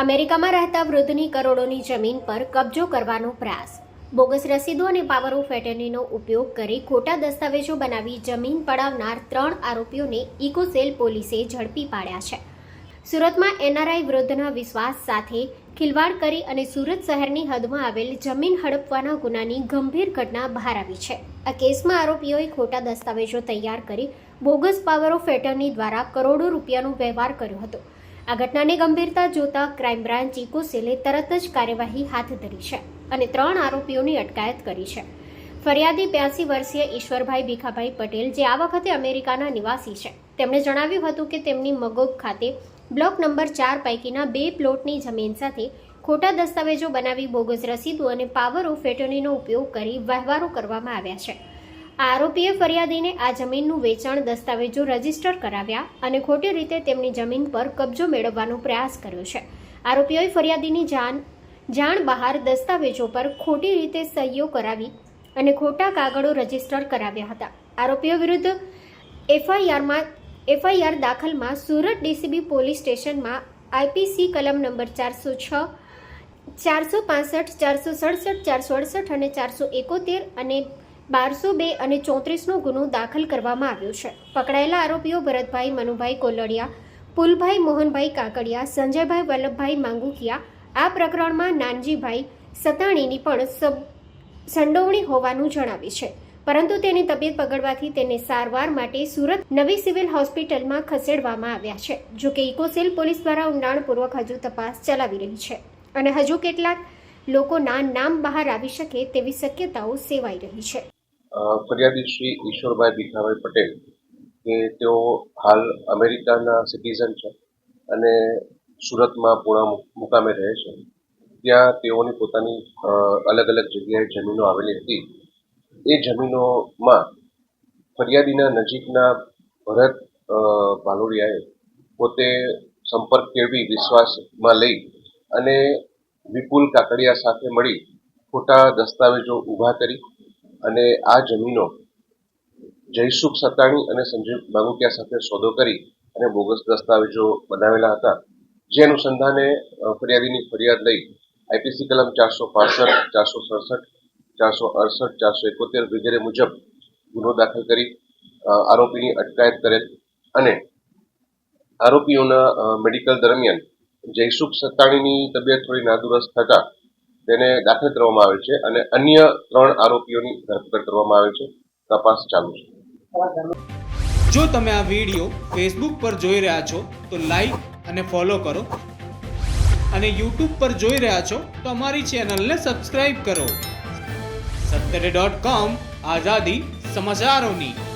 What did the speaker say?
અમેરિકામાં રહેતા વૃદ્ધની કરોડોની જમીન પર કબજો કરવાનો પ્રયાસ. બોગસ રસીદો અને પાવર ઓફ એટર્નીનો ઉપયોગ કરી ખોટા દસ્તાવેજો બનાવી જમીન પડાવનાર ત્રણ આરોપીઓને ઇકોસેલ પોલીસે ઝડપી પાડ્યા છે. સુરતમાં એનઆરઆઈ વૃદ્ધના વિશ્વાસ સાથે ખિલવાડ કરી અને સુરત શહેરની હદમાં આવેલ જમીન હડપવાના ગુનાની ગંભીર ઘટના બહાર આવી છે. આ કેસમાં આરોપીઓએ ખોટા દસ્તાવેજો તૈયાર કરી બોગસ પાવર ઓફ એટર્ની દ્વારા કરોડો રૂપિયાનો વ્યવહાર કર્યો હતો. આ ઘટનાની ગંભીરતા જોતા ક્રાઇમ બ્રાન્ચ ઇકોસેલે તરત જ કાર્યવાહી હાથ ધરી છે અને ત્રણ આરોપીઓની અટકાયત કરી છે. ફરિયાદી બ્યાસી વર્ષીય ઈશ્વરભાઈ ભીખાભાઈ પટેલ, જે આ વખતે અમેરિકાના નિવાસી છે, તેમણે જણાવ્યું હતું કે તેમની મગોબ ખાતે બ્લોક નંબર ચાર પૈકીના બે પ્લોટની જમીન સાથે ખોટા દસ્તાવેજો બનાવી બોગસ રસીદો અને પાવર ઓફ એટર્નીનો ઉપયોગ કરી વહેવારો કરવામાં આવ્યા છે. આરોપીએ ફરિયાદીને આ જમીનનું વેચાણ દસ્તાવેજો રજિસ્ટર કરાવ્યા અને ખોટી રીતે તેમની જમીન પર કબજો મેળવવાનો પ્રયાસ કર્યો છે. આરોપીઓએ ફરિયાદીની જાણ જાણ બહાર દસ્તાવેજો પર ખોટી રીતે સહીઓ કરાવી અને ખોટા કાગળો રજિસ્ટર કરાવ્યા હતા. આરોપીઓ વિરુદ્ધ એફઆઈઆરમાં, એફઆઈઆર દાખલમાં સુરત ડીસીબી પોલીસ સ્ટેશનમાં આઈપીસી કલમ નંબર ચારસો છ, ચારસો પાસઠ, ચારસો સડસઠ, ચારસો અડસઠ અને ચારસો એકોતેર અને બારસો બે અને ચોત્રીસનો ગુનો દાખલ કરવામાં આવ્યો છે. પકડાયેલા આરોપીઓ ભરતભાઈ, મનુભાઈ કોલડિયા, પુલભાઈ, મોહનભાઈ કાકડિયા, સંજયભાઈ, વલ્લભભાઈ માંગુકિયા, આ પ્રકરણમાં નાનજીભાઈ સતાણીની પણ સંડોવણી હોવાનું જણાવ્યું છે. પરંતુ તેની તબિયત બગડવાથી તેને સારવાર માટે સુરત નવી સિવિલ હોસ્પિટલમાં ખસેડવામાં આવ્યા છે, જો કે ઇકોસેલ પોલીસ દ્વારા ઊંડાણપૂર્વક હજુ તપાસ ચલાવી રહી છે. અને હજુ કેટલાક લોકોના નામ બહાર આવી શકે તેવી શક્યતાઓ સેવાઈ રહી છે. ફરિયાદી શ્રી ઈશ્વરભાઈ ભીખાભાઈ પટેલ, કે તેઓ હાલ અમેરિકાના સિટીઝન છે અને સુરતમાં પૂણા મુકામે રહે છે. ત્યાં તેઓની પોતાની અલગ અલગ જગ્યાએ જમીનો આવેલી હતી. એ જમીનોમાં ફરિયાદીના નજીકના ભરત ભાલોડિયાએ પોતે સંપર્ક કેળવી વિશ્વાસમાં લઈ અને વિપુલ કાકડિયા સાથે મળી ખોટા દસ્તાવેજો ઊભા કરી અને આ જમીનો જયસુખ સતાણી અને સંજય બાગુકિયા સાથે સોદો કરી અને બોગસ દસ્તાવેજો બનાવેલા હતા. જે અનુસંધાને ફરિયાદીની ફરિયાદ લઈ આઈપીસી કલમ ચારસો પાસઠ, ચારસો સડસઠ, ચારસો અડસઠ, ચારસો એકોતેર વગેરે મુજબ ગુનો દાખલ કરી આરોપીની અટકાયત કરેલ અને આરોપીઓના મેડિકલ દરમિયાન જયસુખ સત્તાણીની તબિયત થોડી નાદુરસ્ત થતા તેને દાખલ કરવામાં આવે છે અને અન્ય ત્રણ આરોપીઓની ધરપકડ કરવામાં આવે છે. તપાસ ચાલુ છે. જો તમે આ વીડિયો ફેસબુક પર જોઈ રહ્યા છો, તો લાઈક અને ફોલો કરો. અને યુટ્યુબ પર જોઈ રહ્યા છો, તો અમારી ચેનલને સબસ્ક્રાઈબ કરો. સત્તરે ડોટ કોમ આઝાદી સમાચારોની.